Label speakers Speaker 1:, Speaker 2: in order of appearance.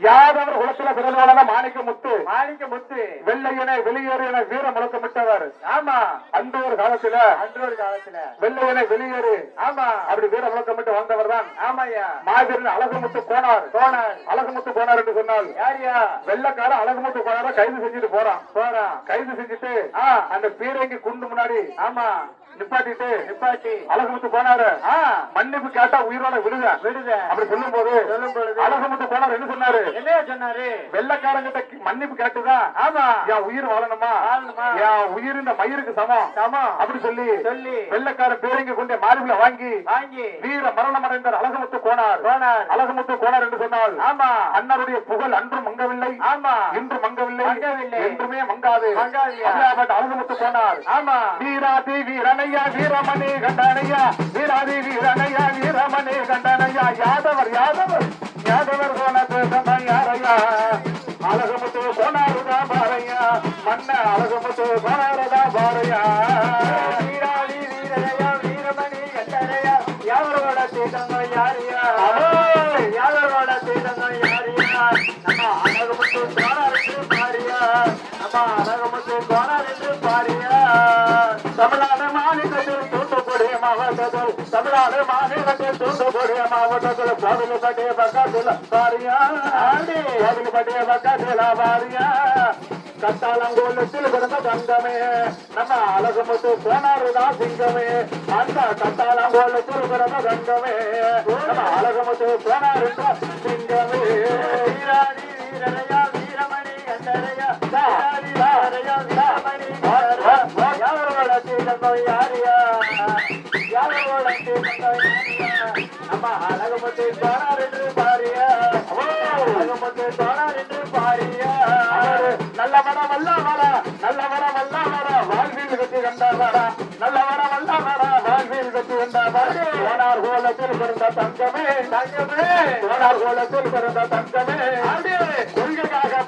Speaker 1: யாதவர் குலத்துல பிறந்தவன? மாணிக்க முத்து.
Speaker 2: மாணிக்க முத்து.
Speaker 1: வெள்ளையனை வெளியேறு என வீர முழக்கமிட்டவர்
Speaker 2: ஆமா.
Speaker 1: அந்த ஒரு காலத்துல.
Speaker 2: அன்றொரு காலத்துல.
Speaker 1: வெள்ளையனை வெளியேறு.
Speaker 2: ஆமா.
Speaker 1: அப்படி வீர முழக்கமிட்டு வந்தவர் தான்
Speaker 2: ஆமாய்யா
Speaker 1: மாவீரன் அழகுமுத்து கோனார்.
Speaker 2: போனார்
Speaker 1: அழகுமுத்து கோனார் என்று சொன்னால்
Speaker 2: யாரியா
Speaker 1: வெள்ளக்கார அழகுமுத்து கோனார கைது செஞ்சுட்டு போறான்.
Speaker 2: போறான்.
Speaker 1: கைது செஞ்சுட்டு அந்த பீரங்கி குண்டு முன்னாடி
Speaker 2: ஆமா.
Speaker 1: நிப்பாட்டிட்டு
Speaker 2: நிப்பாட்டி.
Speaker 1: போனாரு. மன்னிப்பு கேட்டா உயிரோட விடுங்க. அப்படி சொல்லும் போது
Speaker 2: சொல்லும் பொழுது.
Speaker 1: அழகுமுத்து போனார் என்ன சொன்னாரு?
Speaker 2: என்னையா சொன்னாரு?
Speaker 1: வெள்ளக்காரங்கிட்ட மன்னிப்பு கேட்டுதான்
Speaker 2: ஆமா.
Speaker 1: என் உயிர் வாழணுமா?
Speaker 2: வாழணுமா?
Speaker 1: என் உயிர் இந்த மயிருக்கு சமம்.
Speaker 2: சமம்.
Speaker 1: அப்படி சொல்லி
Speaker 2: சொல்லி.
Speaker 1: வெள்ளக்கார பேரங்க கொண்டு மார்பில வாங்கி
Speaker 2: வாங்கி.
Speaker 1: வீர மரணம் அடைந்தார் அழகுமுத்து கோனார்
Speaker 2: போனார்.
Speaker 1: அழகுமுத்து கோனார் என்று சொன்னால்
Speaker 2: ஆமா.
Speaker 1: அண்ணருடைய புகழ் அன்றும் மங்கவில்லை.
Speaker 2: ஆமா.
Speaker 1: இன்று மங்கவில்லை. என்றுமே மங்காது. அழகுமுத்து கோனார்
Speaker 2: ஆமா.
Speaker 1: வீராதி வீரனையா வீரமணி கண்டனையா. வீராதி வீரனையா வீரமணி கண்டனையா. யாதவர் யாதவர்? யாதவர் கோணத்து யாரையா அழகுமுத்து கோணாருதா பாரையா? மன்ன அழகுமுத்து கோணாருதா பாரையா?
Speaker 2: நம்ம அழகுமுத்து என்று பாரியா
Speaker 1: தமிழ்நாடு மாநிலத்தில் தூத்துக்குடி மாவட்டத்தில் தமிழ்நாடு மாநிலத்தில் தூத்துக்குடி மாவட்டத்தில் கோவில்பட்டிய பக்கத்தில் பாரியா கோவில்பட்டிய பக்கத்தில் பாரியா கட்டாளங்கோலத்தில் பிறந்த தங்கமே நம்ம அழகுமுத்து கோனாருதான் சிங்கமே அந்த கட்டாளங்கோலத்தில் பிறந்த தங்கமே நம்ம அழகுமுத்து
Speaker 2: யாவரோட தீட்டங்கள் யாரியா யாவரோட தீட்டங்கள் யாரியா நம்ம அழகுமுத்து கோணார் என்று பாரியா அழகுமுத்து கோணார் என்று பாரியா
Speaker 1: நல்ல வர வல்ல வர நல்ல வர வல்ல வர வாழ்வில் வெற்றி கண்ட வர நல்ல வர வல்ல வர வாழ்வில் வெற்றி கண்ட வர கோனார் கோலத்தில் பிறந்த தங்கமே
Speaker 2: தங்கமே
Speaker 1: கோனார் கோலத்தில் பிறந்த தங்கமே கொள்கைக்காக